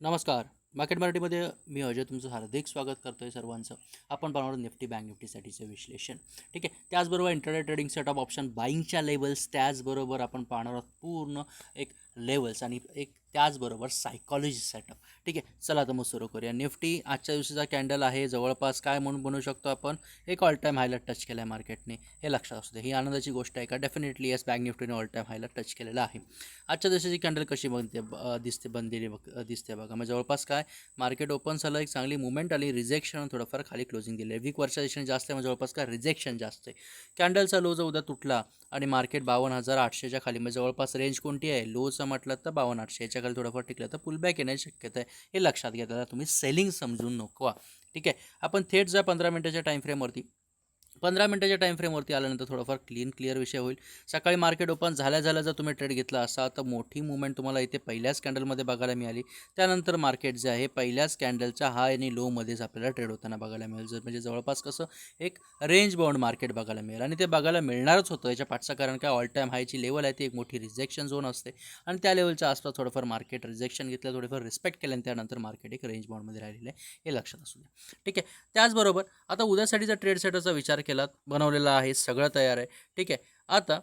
नमस्कार. मार्केट मराठीमध्ये मी अजय तुमचं हार्दिक स्वागत करतो आहे सर्वांचं. आपण पाहणार निफ्टी बँक निफ्टीसाठीचं विश्लेषण. ठीक आहे? त्याचबरोबर इंटरनेट ट्रेडिंग सेटअप ऑप्शन बाईंगच्या लेवल्स त्याचबरोबर आपण पाहणार आहोत पूर्ण एक लेवल्स आणि एक त्याचबरोबर सायकॉलॉजी सेटअप ठीक आहे चला तर मग सुरू करूया. निफ्टी आजच्या दिवशीचा कॅन्डल आहे जवळपास काय म्हणून बनवू शकतो आपण? एक ऑल टाईम हायला टच केलं आहे मार्केटने हे लक्षात असू दे ही आनंदाची गोष्ट आहे का? डेफिनेटली येस बँक निफ्टीने ऑल टाईम हायला टच केलेला आहे. आजच्या दिवशीची कॅन्डल कशी बनते दिसते बनलेली बघ दिसते बघा. मग जवळपास काय? मार्केट ओपन झालं एक चांगली मुवमेंट आली रिजेक्शन थोडंफार खाली क्लोजिंग दिली आहे वीक वर्षा दिशेने जास्त आहे मग जवळपास काय? रिजेक्शन जास्त आहे. कॅन्डलचा लो जो उद्या तुटला आणि मार्केट बावन्न हजार आठशेच्या खाली. म्हणजे जवळपास रेंज कोणती आहे? लोचं म्हटलं तर बावन्न आठशे याच्या खाली थोडंफार टिकलं तर पुलबॅक येण्याची शक्यता आहे. हे लक्षात घ्या त्याला तुम्ही सेलिंग समजून नको ठीक आहे? आपण थेट जा पंधरा मिनटाच्या टाईम फ्रेमवरती पंधरा मिनटाच्या टाईम फ्रेमवरती आल्यानंतर थोडंफार क्लीन क्लिअर विषय होईल. सकाळी मार्केट ओपन झाल्या झाल्या जर तुम्ही ट्रेड घेतला असा तर मोठी मुवमेंट तुम्हाला इथे पहिल्याच कॅन्डलमध्ये बघायला मिळाली. त्यानंतर मार्केट जे आहे पहिल्याच कॅन्डलच्या हाय आणि लोमध्येच आपल्याला ट्रेड होताना बघायला मिळेल. जर म्हणजे जवळपास कसं एक रेंज बाउंड मार्केट बघायला मिळेल. आणि ते बघायला मिळणारच होतं याच्या पाठचा कारण काय ऑल टाईम हायची लेवल आहे ती एक मोठी रिजेक्शन झोन असते. आणि त्या लेवलच्या आसपास थोडंफार मार्केट रिजेक्शन घेतलं थोडंफार रिस्पेक्ट केलं आणि त्यानंतर मार्केट एक रेंज बाउंडमध्ये राहिलेलं आहे हे लक्षात असू द्या. ठीक आहे. त्याचबरोबर आता उद्यासाठीचा ट्रेड सेटरचा विचार केला बनवलेला आहे सगळं तयार आहे. ठीक आहे. आता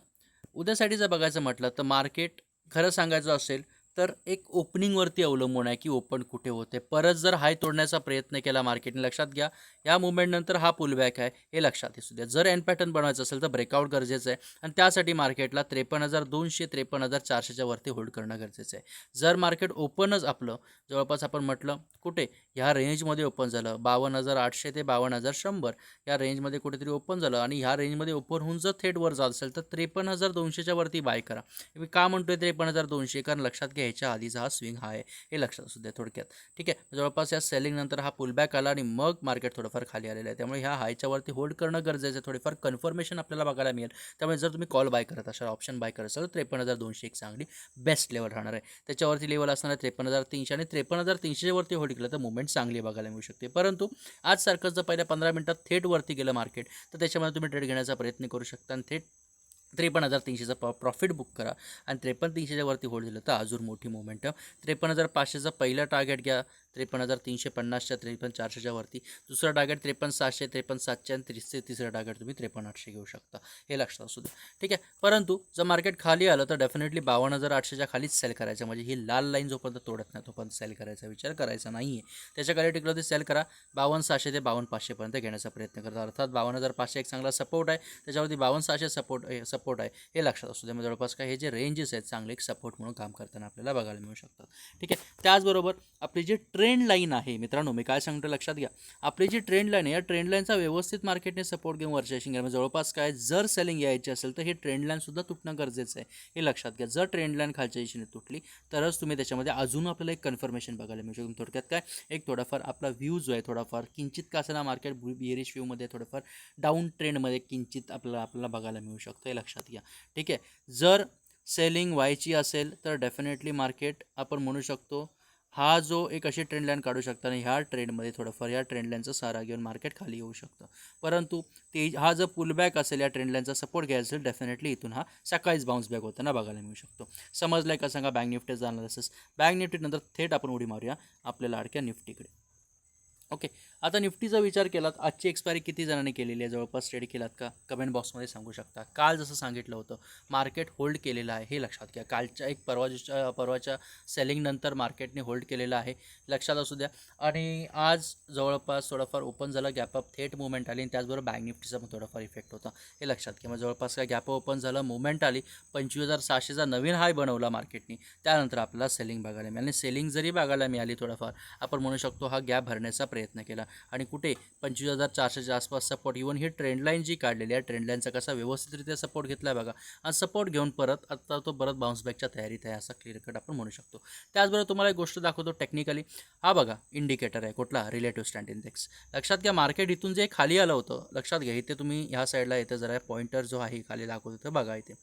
उद्यासाठी जर बघायचं म्हटलं तर मार्केट खरं सांगायचं असेल तर एक ओपनिंगवरती अवलंबून आहे की ओपन कुठे होते. परत जर हाय तोडण्याचा प्रयत्न केला मार्केटने लक्षात घ्या. या मुवमेंटनंतर हा पुलबॅक आहे हे लक्षात असू द्या. जर एन पॅटर्न बनवायचं असेल तर ब्रेकआउट गरजेचं आहे आणि त्यासाठी मार्केटला त्रेपन्न हजार दोनशे त्रेपन्न हजार चारशेच्या वरती होल्ड करणं गरजेचं आहे. जर मार्केट ओपनच आपलं जवळपास आपण म्हटलं कुठे? ह्या रेंजमध्ये ओपन झालं बावन्न हजार आठशे ते बावन्न हजार शंभर या रेंजमध्ये कुठेतरी ओपन झालं आणि ह्या रेंजमध्ये ओपन होऊन जर थेट वर जात असेल तर त्रेपन्न हजार दोनशेच्या वरती बाय करा. मी का म्हणतोय त्रेपन्न हजार दोनशे? कारण लक्षात घ्या ह्याच्या आधीचा हा स्विंग हा आहे हे लक्षात असू द्या थोडक्यात. ठीक आहे? जवळपास या सेलिंगनंतर हा पुलबॅक आला आणि मग मार्केट थोडं थोडंफार खाली आलेलं आहे. त्यामुळे ह्या हायच्यावरती होल्ड करणं गरजेचं आहे. थोडीफार कन्फर्मेशन आपल्याला बघायला मिळेल. त्यामुळे जर तुम्ही कॉल बाय करत असाल ऑप्शन बाय करत असाल तर त्रेपन्न हजार दोनशे एक चांगली बेस्ट लेवल राहणार आहे. त्याच्यावरती लेवल असणार आहे त्रेपन्न हजार तीनशे आणि त्रेपन्न हजार तीनशेवरती होल्ड केलं तर मुवमेंट चांगली बघायला मिळू शकते. परंतु आज सारखं जर पहिल्या पंधरा मिनटात थेट वरती गेलं मार्केट तर त्याच्यामध्ये तुम्ही ट्रेड घेण्याचा प्रयत्न करू शकता आणि थेट त्रेपन्न हजार तीनशेचा प्रॉ प्रॉफिट बुक करा आणि त्रेपन्न तीनशेच्या वरती होल्ड दिलं तर अजून मोठी मुवमेंट त्रेपन्न हजार पाचशेचा पहिला टार्गेट घ्या. त्रेपन्न हजार तीनशे पन्नासच्या त्रेपन्न चारशेच्या वरती. दुसरा टार्गेट त्रेपन्न सातशे त्रेपन्न सातशे आणि तीसशे तिसरं टार्गेट तुम्ही त्रेपन्न आठशे घेऊ शकता. हे लक्षात असू द्या. ठीक आहे? परंतु जर मार्केट खाली आलं तर डेफिनेटली बावन्न हजार आठशेच्या खालीच सेल करायचं. म्हणजे ही लाल लाईन जोपर्यंत तोडत नाही तोपर्यंत सेल करायचा विचार करायचा नाही आहे त्याच्याखाली टिकलं ते सेल करा. बावन्न सहाशे ते बावन्न पाचशेपर्यंत घेण्याचा प्रयत्न करता. अर्थात बावन्न हजार पाचशे एक चांगला सपोर्ट आहे. त्याच्यावरती बावन्न सहाशे सपोर्ट सपोर्ट आहे. हे लक्षात असू द्या. मग जवळपास काय हे जे रेंजेस आहेत चांगले एक सपोर्ट म्हणून काम करताना आपल्याला बघायला मिळू शकतात. ठीक आहे? त्याचबरोबर आपली जी ट्रेंड लाईन आहे. मित्रांनो मी काय सांगतो लक्षात घ्या. आपली जी ट्रेंड लाईन आहे या ट्रेंड लाईनचा व्यवस्थित मार्केटने सपोर्ट घेऊन वर्षाशी घ्या म्हणजे जवळपास काय जर सेलिंग यायची असेल तर हे ट्रेंड लाईनसुद्धा तुटणं गरजेचं आहे. हे लक्षात घ्या. जर ट्रेंड लाईन खालच्या दिशेने तुटली तरच तुम्ही त्याच्यामध्ये अजून आपल्याला एक कन्फर्मेशन बघायला मिळू शकतो. थोडक्यात काय एक थोडाफार आपला व्ह्यू जो आहे थोडाफार किंचित का असेना मार्केट बिअरिश व्ह्यूमध्ये थोडंफार डाऊन ट्रेंडमध्ये किंचित आपल्याला आपल्याला बघायला मिळू शकतं. हे लक्षात घ्या. ठीक आहे. जर सेलिंग व्हायची असेल तर डेफिनेटली मार्केट आपण म्हणू शकतो हा जो एक अशी ट्रेंड लाईन काढू शकता आणि ह्या ट्रेंडमध्ये थोडंफार या ट्रेंड लाईनचा सहारा घेऊन मार्केट खाली येऊ शकतं. परंतु ते हा जर पुलबॅक असेल या ट्रेंड लाईनचा सपोर्ट घ्यायचा असेल डेफिनेटली इथून हा सकाळीच बाउन्स बॅक होताना बघायला मिळू शकतो. समजलं का सांगा? बँक निफ्टीचा अनालिसिस बँक निफ्टीनंतर थेट आपण उडी मारूया आपल्या लाडक्या निफ्टीकडे ओके आता निफ्टीचा विचार केलात आजची एक्सपायरी किती जणांनी केलेली आहे? जवळपास ट्रेड केलात का? कमेंट बॉक्समध्ये सांगू शकता. काल जसं सांगितलं होतं मार्केट होल्ड केलेलं आहे. हे लक्षात घ्या. कालच्या एक परवाच्या परवाच्या सेलिंगनंतर मार्केटने होल्ड केलेलं आहे. लक्षात असू द्या. आणि आज जवळपास थोडाफार ओपन झालं. गॅपअप थेट मुवमेंट आली. आणि त्याचबरोबर बँक निफ्टीचा पण थोडाफार इफेक्ट होता. हे लक्षात घ्या. मग जवळपास काय गॅप ओपन झालं मुवमेंट आली. पंचवीस हजार सहाशेचा नवीन हाय बनवला मार्केटनी त्यानंतर आपल्याला सेलिंग बघायला मिळाली. आणि सेलिंग जरी बघायला मिळाली थोडाफार आपण म्हणू शकतो हा गॅप भरण्याचा प्रयत्न केला. आणि कुठे? पंचवीस हजार चारशेच्या आसपास सपोर्ट इवन ही ट्रेंडलाईन जी काढलेली आहे ट्रेंडलाईनचा कसा व्यवस्थितरित्या सपोर्ट घेतला आहे बघा. आणि सपोर्ट घेऊन परत आता तो परत बाउन्स बॅकच्या तयारीत आहे असा क्लिअर कट आपण म्हणू शकतो. त्याचबरोबर तुम्हाला एक गोष्ट दाखवतो टेक्निकली हा बघा इंडिकेटर आहे कुठला? रिलेटिव्ह स्टँड इंडेक्स लक्षात घ्या मार्केट इथून जे खाली आलं होतं लक्षात घ्या इथे तुम्ही ह्या साईडला येतं जरा पॉईंटर जो आहे खाली दाखवतो तर बघा इथे.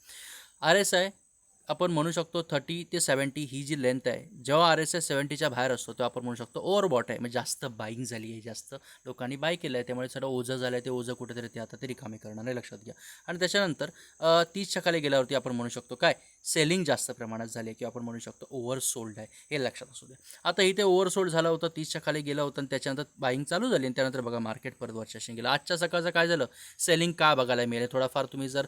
आर एस आय आपण म्हणू शकतो थर्टी ते सेवन्टी ही जी लेंथ आहे जेव्हा आर एस एस सेवन्टीच्या बाहेर असतो तेव्हा आपण म्हणू शकतो ओव्हरबॉट आहे. म्हणजे जास्त बाईंग झाली आहे जास्त लोकांनी बाय केलं आहे त्यामुळे सगळं ओझं झालं आहे ते ओझं कुठेतरी ते आता ते रिकामी करणार आहे लक्षात घ्या. आणि त्याच्यानंतर तीसच्या खाली गेल्यावरती आपण म्हणू शकतो काय? सेलिंग जास्त प्रमाणात झाली आहे किंवा आपण म्हणू शकतो ओव्हरसोल्ड आहे हे लक्षात असू द्या. आता इथे ओव्हरसोल्ड झाला झालं होतं तीसच्या खाली गेलं होतं आणि त्याच्यानंतर बाईंग चालू झाली आणि त्यानंतर बघा मार्केट परत वर्षाशी गेलं. आजच्या सकाळचं काय झालं? सेलिंग का बघायला मिळेल? थोडाफार तुम्ही जर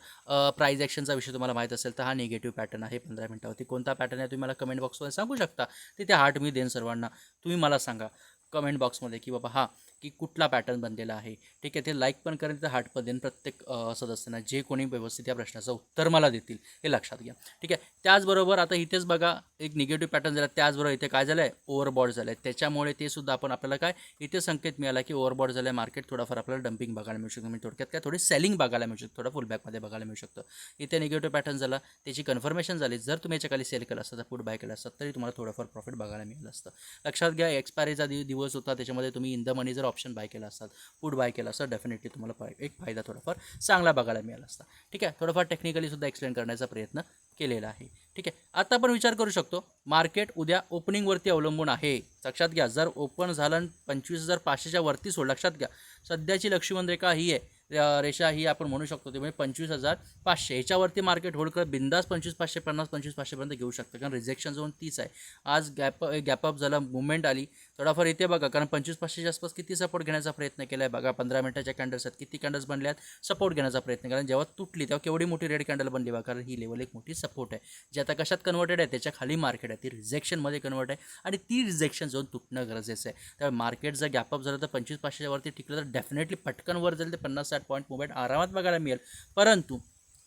प्राईज ॲक्शनचा विषय तुम्हाला माहीत असेल तर हा निगेटिव्ह पॅटर्न आहे पंधरा मिनटावरती. कोणता पॅटर्न आहे तुम्ही मला कमेंट बॉक्समध्ये सांगू शकता? तिथे हार्ट मी देईन सर्वांना. तुम्ही मला सांगा कमेंट बॉक्समध्ये की बाबा हा की कुठला पॅटर्न बनलेला आहे. ठीक आहे ते लाईक पण करेन तर हार्ट पण देईन प्रत्येक सदस्यांना. जे कोणी व्यवस्थित या प्रश्नाचं उत्तर मला देतील हे लक्षात घ्या. ठीक आहे त्याचबरोबर आता इथेच बघा एक निगेटिव्ह पॅटर्न झाला. त्याचबरोबर इथे काय झालं आहे ओव्हरबॉड झालं आहे त्याच्यामुळे ते सुद्धा आपण आपल्याला काय? इथे संकेत मिळाला की ओव्हरबॉड झालं आहे मार्केट थोडाफार आपल्याला डम्पिंग बघायला मिळू शकतो. म्हणजे थोडक्यात काय? थोडी सेलिंग बघायला मिळू शकतो. थोडं फुलबॅकमध्ये बघायला मिळू शकतं. इथे निगेटिव्ह पॅटर्न झाला. त्याची कन्फर्मेशन झाली. जर तुम्ही याच्या खाली सेल केलं असतं तर पुढे बाय केलं असतं तरी तुम्हाला थोडंफार प्रॉफिट बघायला मिळालं असतं. लक्षात घ्या एक्सपायरीचा दिवस होता. त्याच्यामध्ये तुम्ही इन द मनी जर ऑप्शन बाय केला असतात फूड बाय केला असता डेफिनेटली तुम्हाला एक फायदा थोडाफार चांगला बघायला मिळाला असता. ठीक आहे? थोडंफार टेक्निकली सुद्धा एक्सप्लेन करण्याचा प्रयत्न केलेला आहे. ठीक आहे? आता आपण विचार करू शकतो मार्केट उद्या ओपनिंगवरती अवलंबून आहे. लक्षात घ्या जर ओपन झालं पंचवीस हजार पाचशेच्या वरती सोड लक्षात घ्या. सध्याची लक्ष्मण रेखा ही आहे रेषा ही आपण म्हणू शकतो ते म्हणजे पंचवीस हजार पाचशे. ह्याच्यावरती मार्केट होल्ड करत बिंदास पंचवीस पाचशे पन्नास पंचवीस पाचशेपर्यंत घेऊ शकतो. कारण रिजेक्शन झोन तीच आहे. आज गॅप गॅपअप झाला मुवमेंट आली. थोडाफार इथे बघा कारण पंचवीस पाचशेच्या आसपास किती सपोर्ट घेण्याचा प्रयत्न केला आहे बघा. पंधरा मिनिटाच्या कॅन्डल्स आहेत किती कॅन्डल्स बनले आहेत? सपोर्ट घेण्याचा प्रयत्न केला. जेव्हा तुटली तेव्हा केवढी मोठी रेड कॅन्डल बनली बघा. कारण ही लेवल एक मोठी सपोर्ट आहे. जे आता कशात कन्वर्टेड आहे? त्याच्याखाली मार्केट आहे. ती रिजेक्शनमध्ये कन्वर्ट आहे. आणि ती रिजेक्शन झोन तुटणं गरजेचं आहे. त्यामुळे मार्केट जर गॅपअप झालं तर पंचवीस पाचशेच्या वरती टिकलं तर डेफिनेटली पटकन वर जाईल ते पन्नास साठ पॉईंट मोबाईल आरामात बघायला मिळेल. परंतु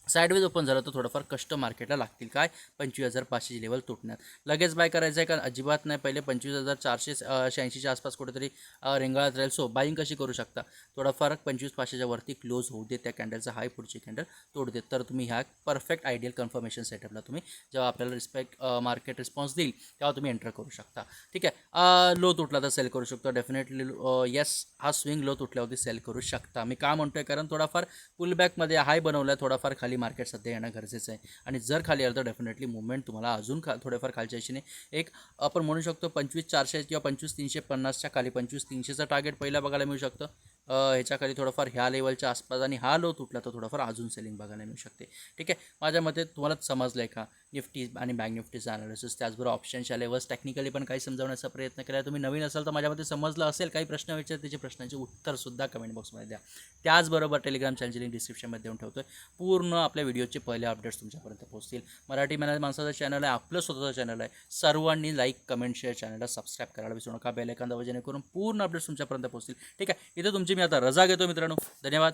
साईडवेज ओपन झालं तर थोडंफार कष्ट मार्केटला लागतील. काय? पंचवीस हजार पाचशेची लेवल तुटण्यात लगेच बाय करायचं आहे का? अजिबात नाही. पहिले पंचवीस हजार चारशे शहाऐंशीच्या आसपास कुठेतरी रेंगाळत राहील. सो बाईंग कशी करू शकता? थोडाफार पंचवीस पाचशेच्या वरती क्लोज होऊ दे त्या कॅन्डलचा हाय पुढची कॅन्डल तोड देत. तर तुम्ही ह्या परफेक्ट आयडियल कन्फर्मेशन सेटअपला तुम्ही जेव्हा आपल्याला रिस्पेक्ट मार्केट रिस्पॉन्स देईल तेव्हा तुम्ही एंटर करू शकता. ठीक आहे? लो तुटला तर सेल करू शकतो. डेफिनेटली येस हा स्विंग लो तुटल्यावरती सेल करू शकता. मी का म्हणतोय? कारण थोडाफार पुलबॅकमध्ये हाय बनवला आहे थोडाफार खाली मार्केट सध्या येणं गरजेचं आहे. आणि जर खाली आलं तर डेफिनेटली मुवमेंट तुम्हाला अजून खा थोडेफार खालच्या दिशेने. एक आपण म्हणू शकतो पंचवीस चारशे किंवा पंचवीस तीनशे पन्नासच्या खाली पंचवीस तीनशेचं टार्गेट पहिला बघायला मिळू शकतं. ह्याच्याखाली थोडंफार ह्या लेवलच्या आसपास आणि हा लो तुटला तर थोडंफार अजून सेलिंग बघायला मिळू शकते. ठीक आहे? माझ्या मते तुम्हाला समजलं आहे का? निफ्टी आणि बँक निफ्टीचं अनालिसिस त्याचबरोबर ऑप्शनच्या लेवल्स टेक्निकली पण काही समजावण्याचा प्रयत्न केला. तुम्ही नवीन असाल तर माझ्यामध्ये समजलं असेल काही प्रश्न विचार त्याचे प्रश्नांचे उत्तरसुद्धा कमेंट बॉक्समध्ये द्या. त्याचबरोबर टेलिग्राम चॅनलची लिंक डिस्क्रिप्शनमध्ये देऊन ठेवतो आहे पूर्ण आपल्या व्हिडिओचे पहिले अपडेट्स तुमच्यापर्यंत पोहोचतील. मराठी मॅनल माणसाचं चॅनल आहे आपलं स्वतःचं चॅनल आहे. सर्वांनी लाईक कमेंट शेअर चॅनलला सबस्क्राईब करायला विसरू नका. बेल एखादा जेणेकरून पूर्ण अपडेट्स तुमच्यापर्यंत पोहोचतील. ठीक आहे? इथं तुमची मी आता रजा घेतो मित्रांनो. धन्यवाद.